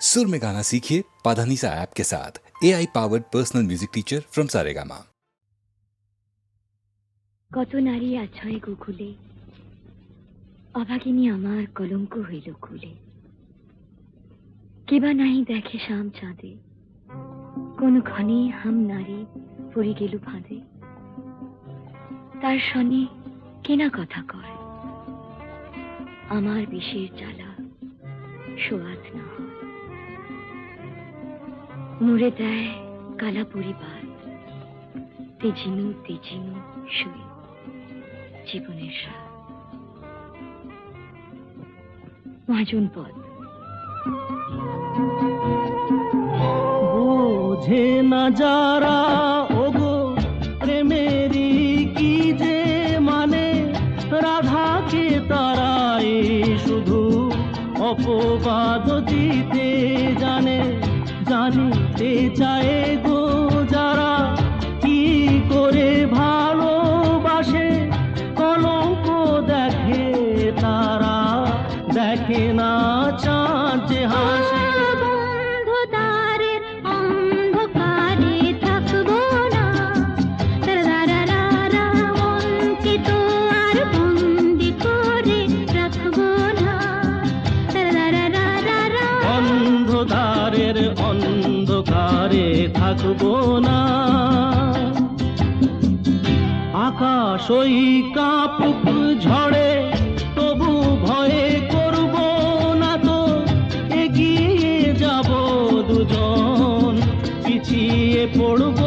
सुर में गाना सीखिए पाधानीसा ऐप के साथ A I powered personal music teacher from Saregama কত নারী আছয় গোকুলে অভাগিনী আমার কলঙ্ক হইল কুলে কেবা নাহি দেখে শাম চাঁদে কোন ক্ষণে হাম নারী পড়ি গেল ফাঁদে তার সনে কেনা কথা কয় আমার বিষের জ্বালা সোয়াদ না হয় মুড়ে দেয় কালা পরিবার তেজিনু তেজিনু শুয়ে জীবনের সার মহাজন পদ। বোঝে না যারা, ওগো প্রেমেরই কি যে মানে? রাধাকে তারাই শুধু অপবাদ দিতে জানে জানিতে চায় ওই কাপুক ঝড়ে তবু ভয়ে করব না তো এগিয়ে যাব দুজন পিছিয়ে পড়ব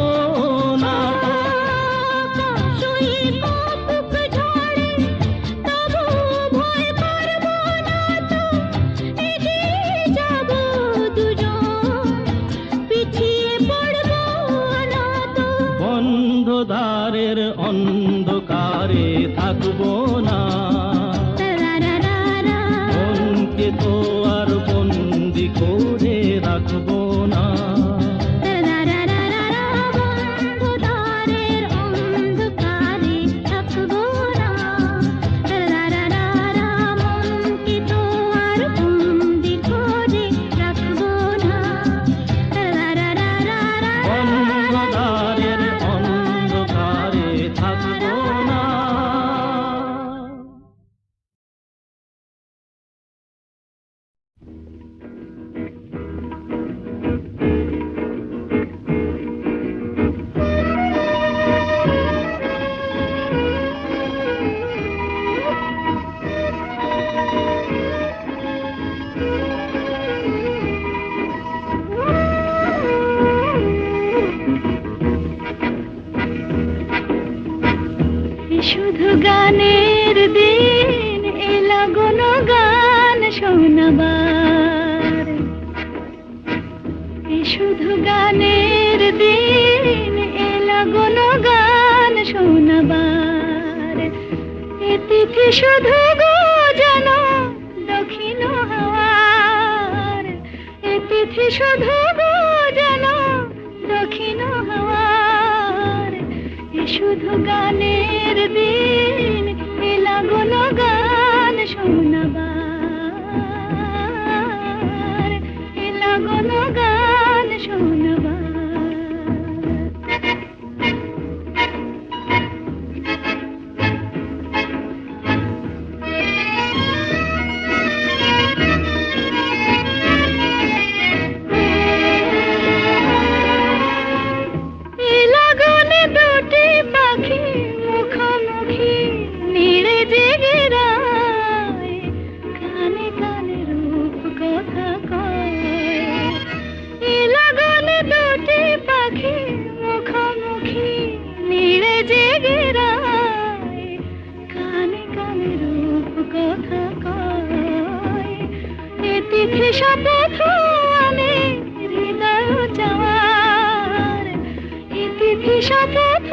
শুধু তিথি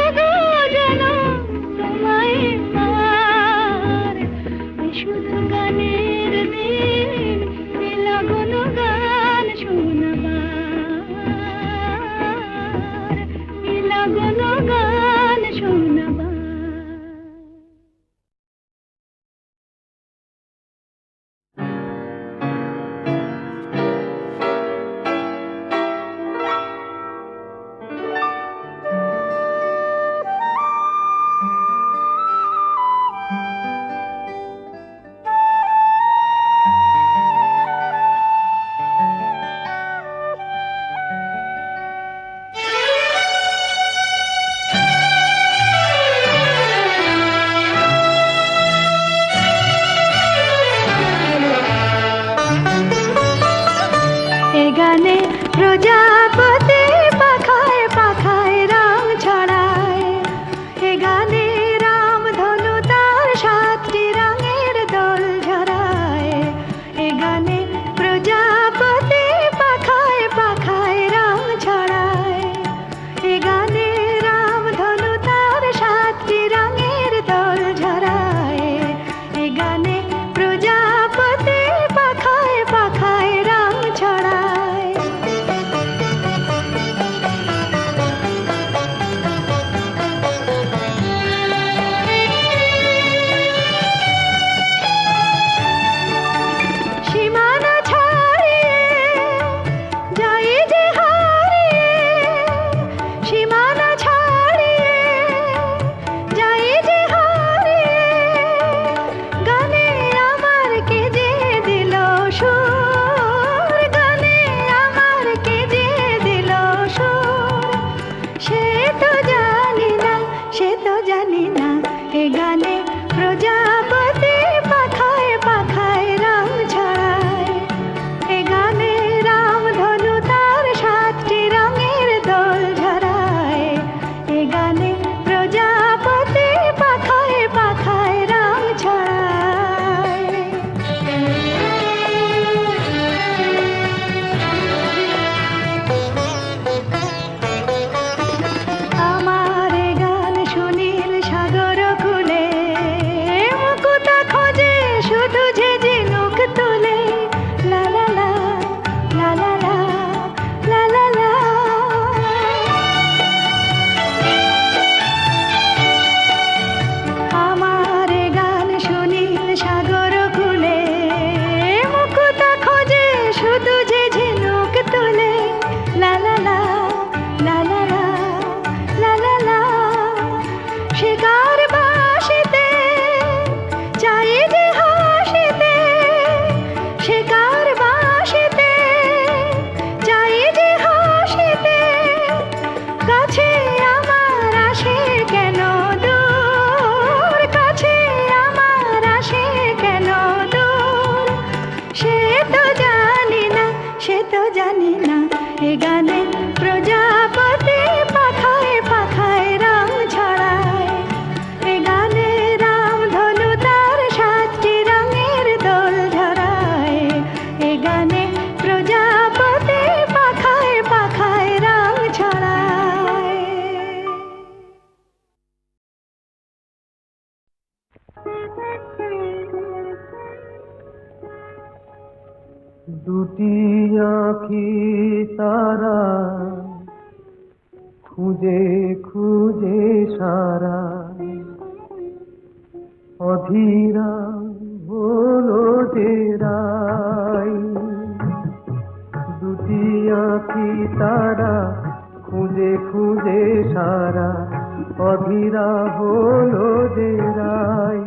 তারা, খুঁজে খুঁজে সারা, অধীরা হলো যে রায়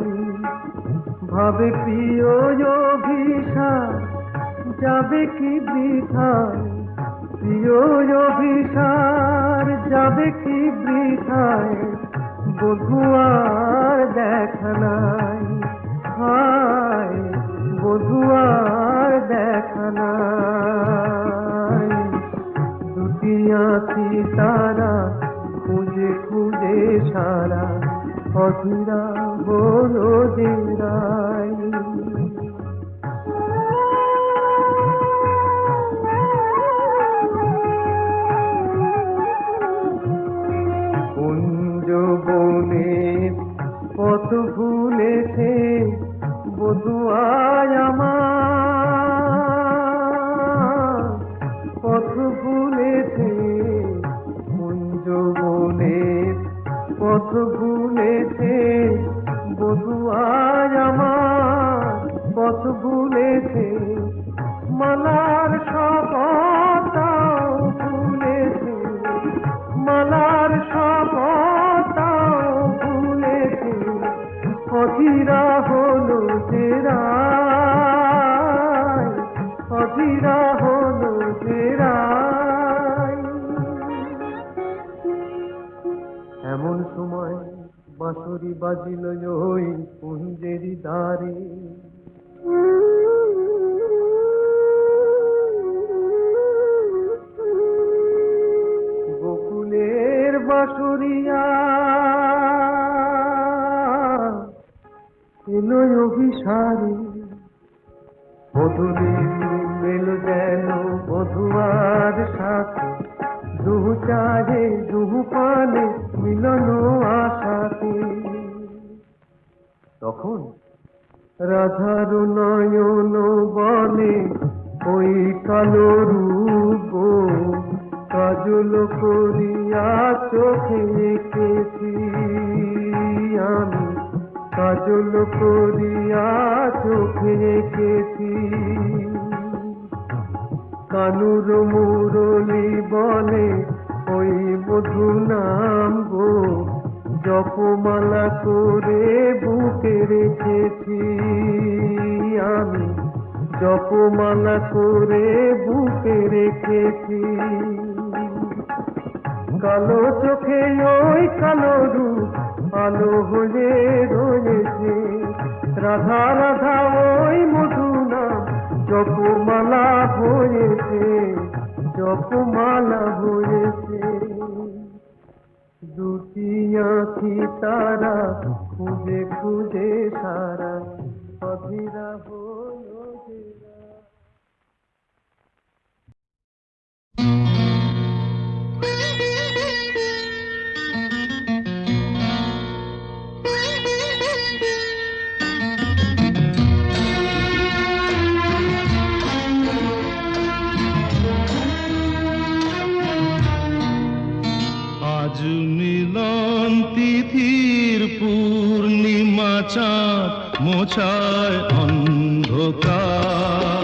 ভাবে প্রিয় অভিষা যাবে কি বৃথা? প্রিয় অভিসার যাবে কি বৃথায় বধু আর দেখ নাই। হায় বধুয়ার দেখ নাই। আছি তারা খুঁজে খুঁজে সারা অধীরা যে কুঞ্জ বনের পথ ভুলেছে বধুয়ায় আমার পথ বাজিল ওই কুঞ্জেরি দ্বারে। গোকুলের বাঁশরিয়া এলো যেন বধুয়ার সাথে। দুহু চাহে, দুহু পানে মিলন আশাতে। তখন রাধার নয়ন বলে ওই কালো রূপ কাজল করিয়া চোখে এঁকেছি আমি। কাজল করিয়া চোখে এঁকেছি। কানুর মুরলি বলে ওই মধু নাম গো। জপমালা করে বুকে রেখেছি আমি, জপমালা করে বুকে রেখেছি। কালো চোখে ওই কালো রূপ, আলো হয়ে রয়েছে। রাধা রাধা ওই মধু নাম, জপমালা হয়েছে জপমালা হয়েছে। দুটি আঁখি তারা খুঁজে খুঁজে সারা অধীরা হলো। আজ মিলন পূর্ণিমা চাঁদ মোছায় অন্ধকার।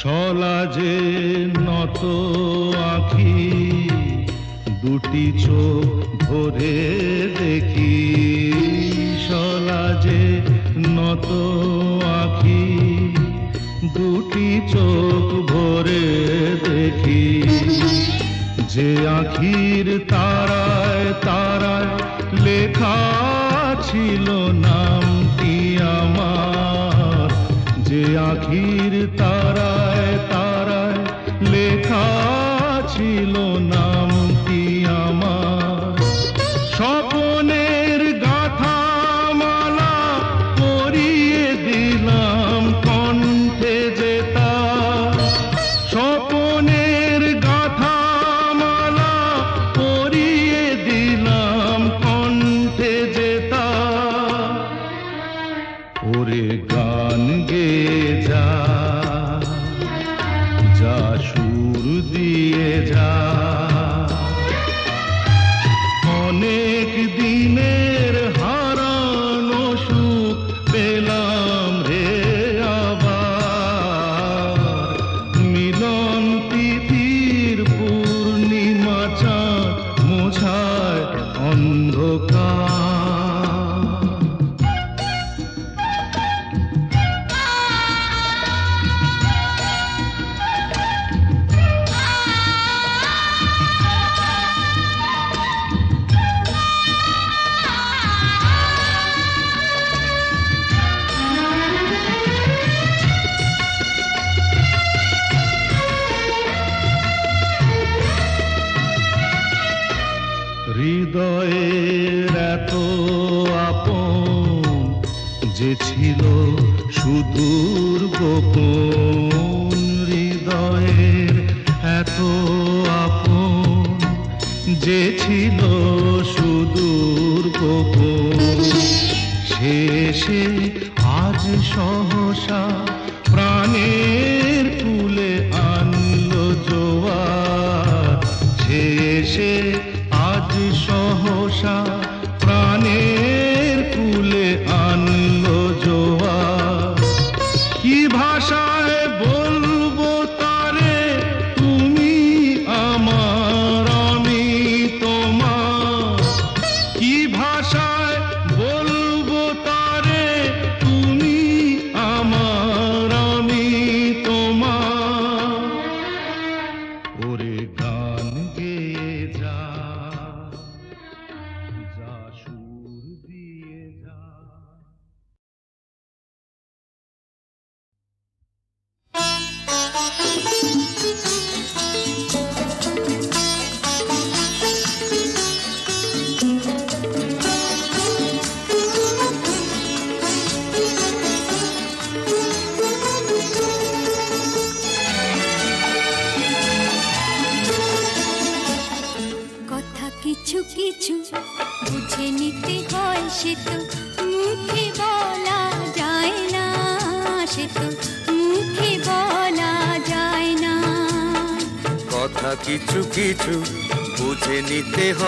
সলাজে নত আঁখি, দুটি চোখ ভরে দেখি। সলাজে নত আঁখি, দুটি চোখ ভরে দেখি। যে আখির তারায় তারায় লেখা ছিল নামটি আমার, যে আখির তার যে ছিল সুদূর গোপন হৃদয়ের এত আপন যে ছিল সুদূর গোপন শেষে আজ সহসা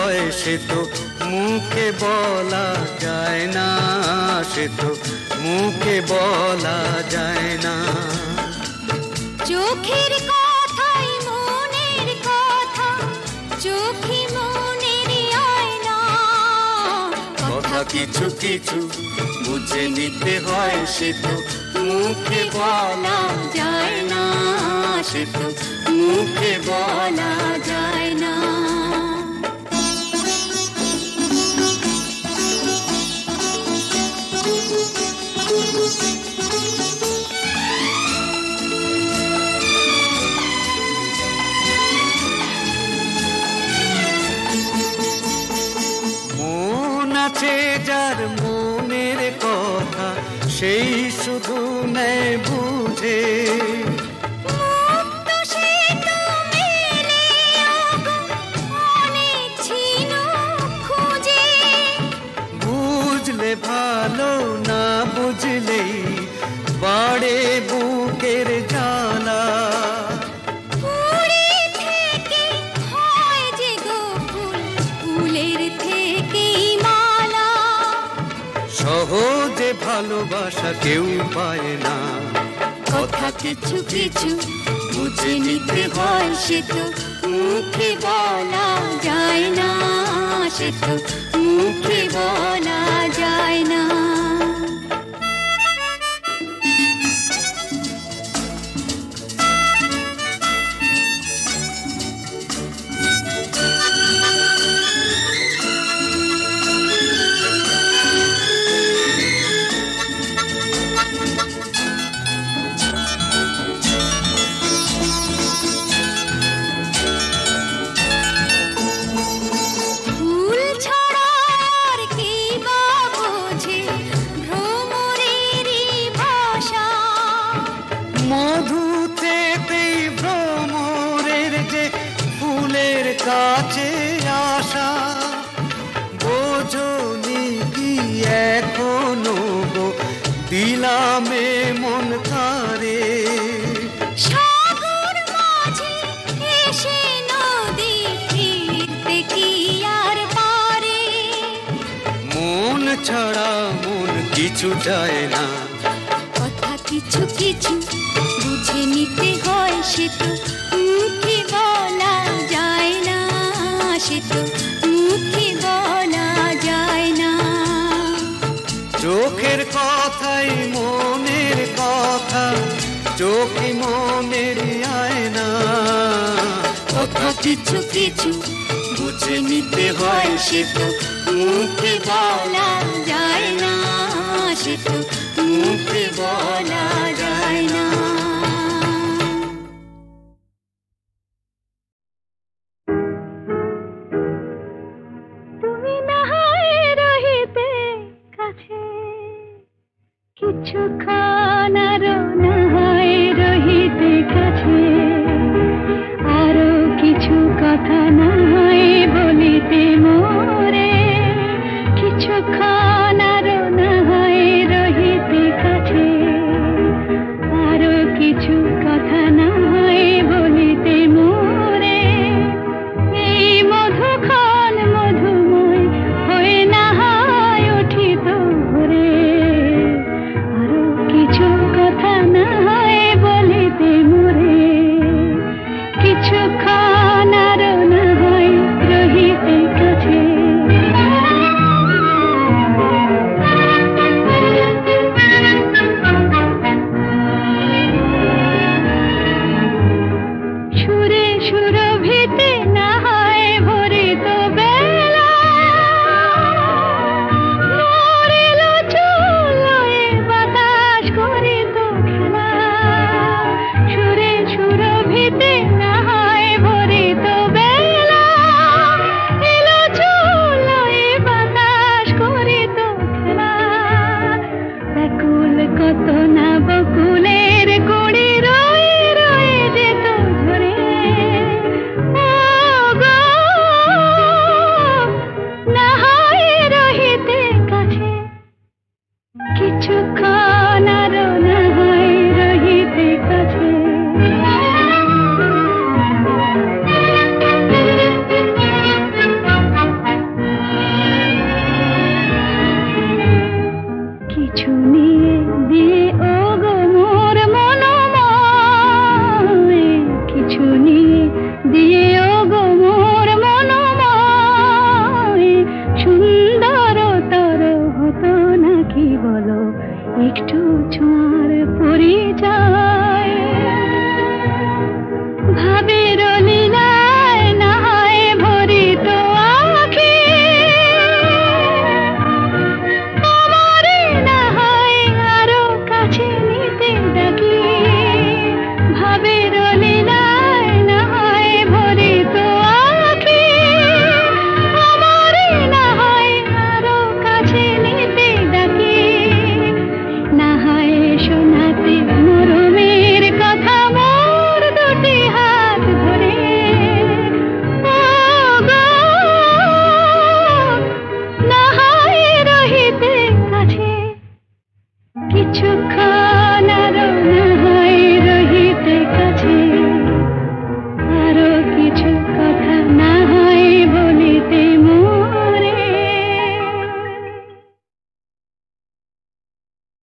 হয় সে তো মুখে বলা যায় না সে তো মুখে বলা যায় না। চোখের কথাই মনের কথা চোখে মনের আয়না। কথা কিছু কিছু বুঝে নিতে হয় সে তো মুখে বলা যায় না সে তো মুখে বলা যায় না। আছে যার মনের কথা সেই শুধু নেয় বুঝে। ভালোবাসা কেউ পায় না। কথা কিছু কিছু বুঝে নিতে হয় সে তো, মুখে বলা যায় না সে তো, মুখে বলা যায় না। সে তো মুখে বলা যায় না। চোখের কথাই মনের কথা চোখে মনের আয়না। কথা কিছু কিছু বুঝে নিতে হয় সে তো মুখে বলা যায় না সে তো মুখে বলা যায় না।